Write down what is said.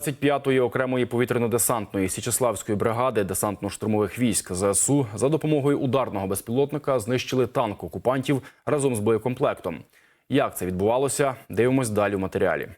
25-ї окремої повітряно-десантної Січеславської бригади десантно-штурмових військ ЗСУ за допомогою ударного безпілотника знищили танк окупантів разом з боєкомплектом. Як це відбувалося? Дивимось далі у матеріалі.